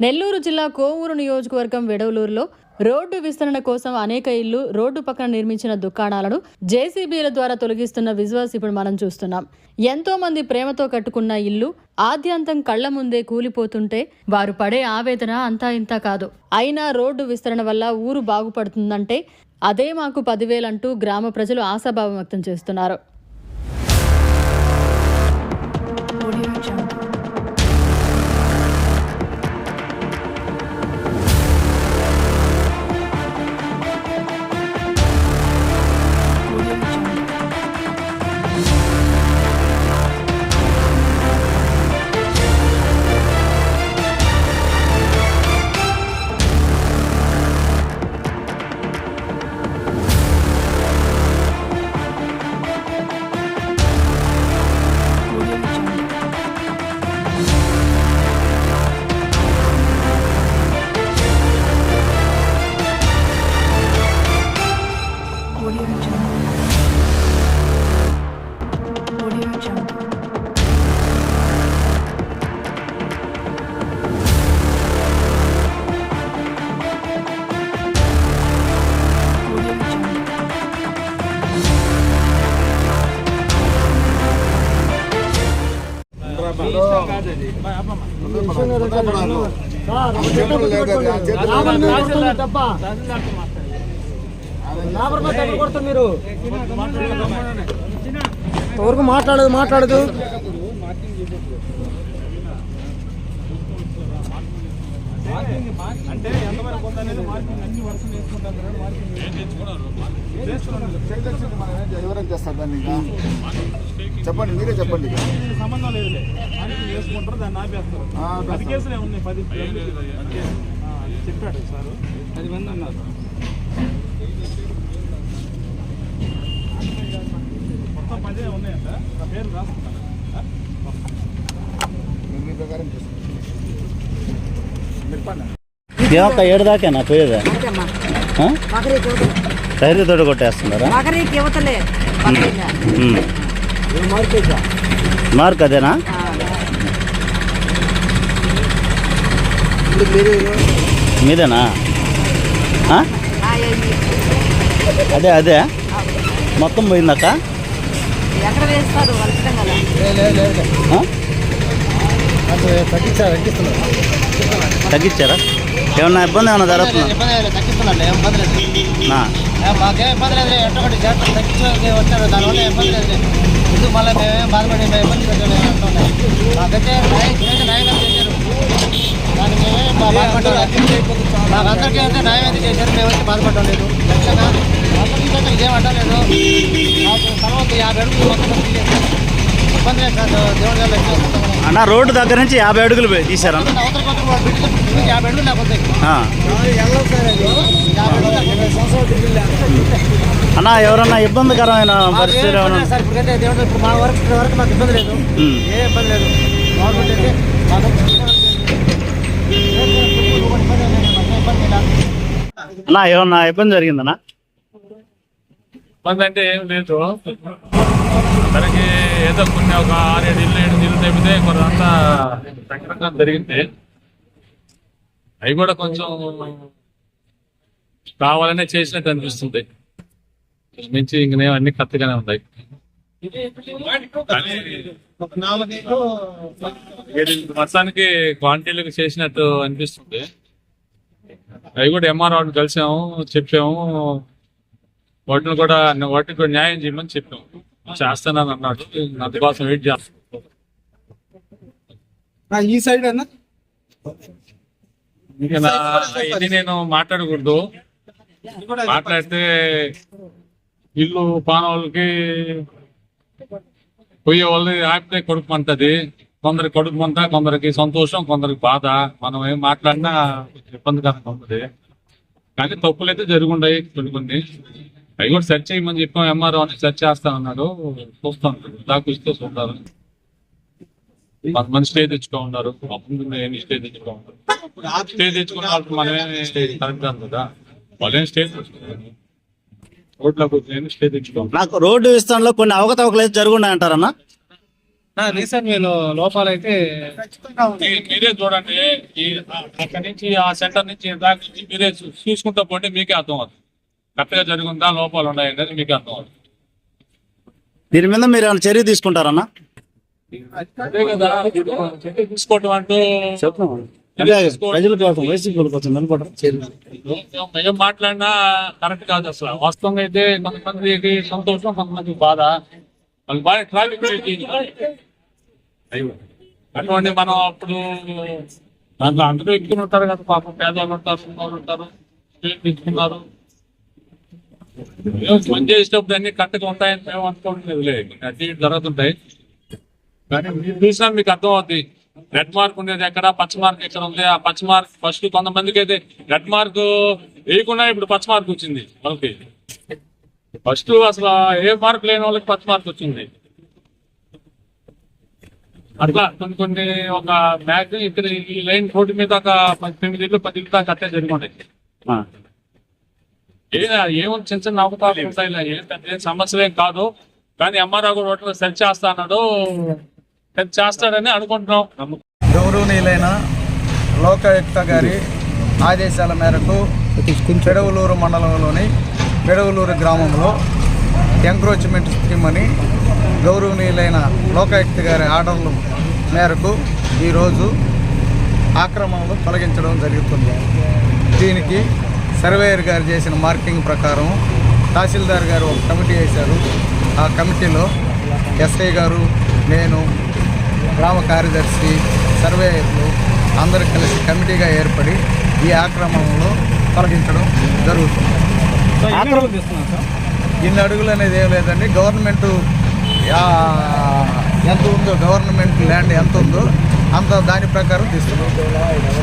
నెల్లూరు జిల్లా కోవూరు నియోజకవర్గం వెడవలూరులో రోడ్డు విస్తరణ కోసం అనేక ఇల్లు రోడ్డు పక్కన నిర్మించిన దుకాణాలను జేసీబీల ద్వారా తొలగిస్తున్న విజువల్స్ ఇప్పుడు మనం చూస్తున్నాం. ఎంతో మంది ప్రేమతో కట్టుకున్న ఇల్లు ఆద్యంతం కళ్ళ ముందే కూలిపోతుంటే వారు పడే ఆవేదన అంతా ఇంత కాదు. అయినా రోడ్డు విస్తరణ వల్ల ఊరు బాగుపడుతుందంటే అదే మాకు పదివేలంటూ గ్రామ ప్రజలు ఆశాభావం వ్యక్తం చేస్తున్నారు. మీరు ఎవరికి మాట్లాడదు మాట్లాడదు. ఎవరైనా చేస్తారు దాన్ని ఇంకా? చెప్పండి మీరే చెప్పండి. సంబంధం లేదులే. మార్కింగ్ చేసుకుంటారు దాన్ని ఆపేస్తారు. పది కేసులే ఉన్నాయి పది చెప్పాడు సార్. పది మంది ఉన్నారు మొత్తం పదే ఉన్నాయంట. నా పేరు రాసుకుంటాను మీరు మీ ప్రకారం చేసుకోండి చెప్పండి ఏమక్క ఏడు దాకేనా పోయేదా? టైర్ తోటి కొట్టేస్తున్నారా. మార్క్ అదేనా? మీదేనా? అదే అదే. మొత్తం పోయిందక్క? తగ్గించారా? ఏమన్నా ఇబ్బంది ఏమన్నా జరుగుతుందా. మాకేం ఇబ్బంది లేదు ఎట్టొకటి చేస్తాం తగ్గించి వచ్చారు దానివల్ల ఇబ్బంది లేదు ఇది మళ్ళీ మేమేం బాధపడి ఇబ్బంది పెట్టలేదు అంటున్నాయి మాకైతే న్యాయం చేశారు. మేమేం మాకందరికీ అయితే న్యాయం అయితే చేశారు బాధపడడం లేదు. ఖచ్చితంగా అందరికీ ఇదేం మాకు తర్వాత యాభై అడుగులు అన్న రోడ్డు దగ్గర నుంచి యాభై అడుగులు పోయి తీసారా అన్న ఎవరన్నా ఇబ్బందికరమైన పరిస్థితి ఇబ్బంది లేదు మా ఏ ఇబ్బంది లేదు అన్న ఏమన్నా ఇబ్బంది జరిగిందన్నా? ఇబ్బంది అంటే ఏం లేదు. మనకి ఏదో కొన్ని ఒక ఆరేడు ఇల్లు ఏడు ఇల్లు తెప్పితే కొంతంతా సంక్రంగా జరిగింది. అవి కూడా కొంచెం కావాలనే చేసినట్టు అనిపిస్తుంది. మించి ఇంకనే అన్ని కత్తిగానే ఉన్నాయి. మొత్తానికి క్వాంటిటీలకు చేసినట్టు అనిపిస్తుంది. అవి కూడా ఎంఆర్ఓ కలిసాము చెప్పాము. వాటిని కూడా వాటికి కూడా న్యాయం చేయమని చెప్పాము. చేస్తానని అన్నాడు. అందుకోసం వెయిట్ చేస్తాం ఈ సైడ్ అన్న? ఇది నేను మాట్లాడకూడదు. మాట్లాడితే ఇల్లు పానవాళ్ళకి పోయే వాళ్ళని ఆపితే కడుపు మంటది. కొందరికి కడుపు మంట కొందరికి సంతోషం కొందరికి బాధ. మనం ఏం మాట్లాడినా ఇబ్బందికరంగా ఉంటుంది. కానీ తప్పులు అయితే జరుగుండాయి కొన్ని కొన్ని. అవి కూడా సెర్చ్ చేయమని చెప్పాం ఎంఆర్ఓ అని సెర్చ్ చేస్తా అన్నాడు. చూస్తాను దాకా ఇస్తే చూస్తారు కొంతమంది స్టే తెచ్చుకో ఉన్నారు అప్పుడు ఏమి స్టే తెచ్చుకో ఉన్నారు స్టే తెచ్చుకున్న వాళ్ళకి మనమేమి కరెక్ట్ కాదు. వాళ్ళేం స్టే తెచ్చుకున్నారు రోడ్లోకి వచ్చి స్టే తెచ్చుకో నాకు రోడ్డు విస్తరణలో కొన్ని అవకతవకలు అయితే జరుగున్నాయంటారన్నా? రీసెంట్ లోపాలు అయితే మీరే చూడండి. ఈ అక్కడి నుంచి ఆ సెంటర్ నుంచి దాకా నుంచి మీరే చూసుకుంటా పోతే మీకే అర్థం అవుతుంది. కరెక్ట్గా జరుగుందా? లోపాలు ఉన్నాయి? అనేది మీకే అర్థం అవుతుంది దీని మీద మీరు ఏమైనా చర్య తీసుకుంటారన్నా? అదే కదా చర్య తీసుకోవటం అంటూ ప్రజల కోసం వైసీపీ కోసం నిలబడరు ఏం మాట్లాడినా కరెక్ట్ కాదు అసలు. వాస్తవంగా అయితే కొంతమందికి సంతోషం కొంతమందికి బాధ. వాళ్ళు బాగా ట్రాఫిక్ అటువంటి మనం అప్పుడు దాంట్లో అందరూ ఎక్కువ ఉంటారు కదా పాపం పేదవాళ్ళు ఉంటారు ఉంటారు స్టేట్ తీసుకున్నారు. మంచి పని అన్ని కరెక్ట్గా ఉంటాయని మేము అనుకోవట్లేదు అటు జరుగుతుంటాయి. కానీ మీరు చూసినా మీకు అర్థం అవుద్ది రెడ్ మార్క్ ఉండేది ఎక్కడ పచ్చ మార్క్ ఎక్కడ ఉంది? ఆ పచ్చ మార్క్ ఫస్ట్ కొంతమందికి అయితే రెడ్ మార్క్ వేయకుండా ఇప్పుడు పచ్చ మార్క్ వచ్చింది వాళ్ళకి ఫస్ట్ అసలు ఏ మార్క్ లేని వాళ్ళకి పచ్చ మార్క్ వచ్చింది. అట్లా కొన్ని కొన్ని ఒక మ్యాక్సిమం ఇక్కడ ఈ లైన్ రోడ్డు మీద ఒక పది తొమ్మిది ఇల్లు పది ఇల్లు దాకా అట్టే జరిగి ఉంటాయి ఏ ఏముంది చిన్న చిన్న అవకాశాలు ఉంటాయి ఇలా ఏం పెద్ద ఏం సమస్యలు ఏం కాదు. కానీ ఎంఆర్ఆర్ కూడా రోడ్లు సెట్ చేస్తా అన్నాడు సెట్ చేస్తాడని అనుకుంటున్నాం. గౌరవనీయులైన లోకాయుక్త గారి ఆదేశాల మేరకు పెడవలూరు మండలంలోని పెడవలూరు గ్రామంలో ఎంక్రోచ్మెంట్ స్కీమ్ అని గౌరవనీయులైన లోకాయుక్త గారి ఆర్డర్ల మేరకు ఈరోజు ఆక్రమణలు తొలగించడం జరుగుతుంది. దీనికి సర్వేయర్ గారు చేసిన మార్కింగ్ ప్రకారం తహసీల్దార్ గారు ఒక కమిటీ వేశారు. ఆ కమిటీలో ఎస్ఐ గారు నేను గ్రామ కార్యదర్శి సర్వేయర్లు అందరూ కలిసి కమిటీగా ఏర్పడి ఈ ఆక్రమణలో తొలగించడం జరుగుతుంది. ఇన్ని అడుగులు అనేది ఏం లేదండి. గవర్నమెంట్ ఎంత ఉందో గవర్నమెంట్ ల్యాండ్ ఎంత ఉందో అంత దాని ప్రకారం తీస్తున్నాం.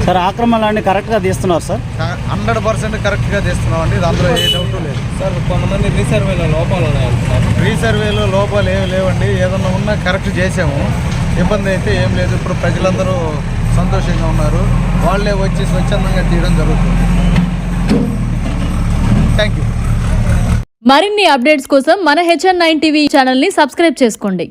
సార్ ఆక్రమణలన్నీ కరెక్ట్గా తీస్తున్నారు సార్? హండ్రెడ్ పర్సెంట్ కరెక్ట్గా తీస్తున్నాం అండి అందులో ఏ డౌట్ లేదు. సార్ కొంతమంది రీసర్వేలో లోపాలు ఉన్నాయి సార్. రీసర్వేలో లోపాలు ఏమి లేవండి. ఏదన్నా ఉన్నా కరెక్ట్ చేసాము ఇబ్బంది అయితే ఏం లేదు. ఇప్పుడు ప్రజలందరూ సంతోషంగా ఉన్నారు. వాళ్ళే వచ్చి స్వచ్ఛందంగా తీయడం జరుగుతుంది. థ్యాంక్ యూ మరిన్ని అప్డేట్స్ కోసం మన హెచ్ఎన్ నైన్ టీవీ ఛానల్ని సబ్స్క్రైబ్ చేసుకోండి.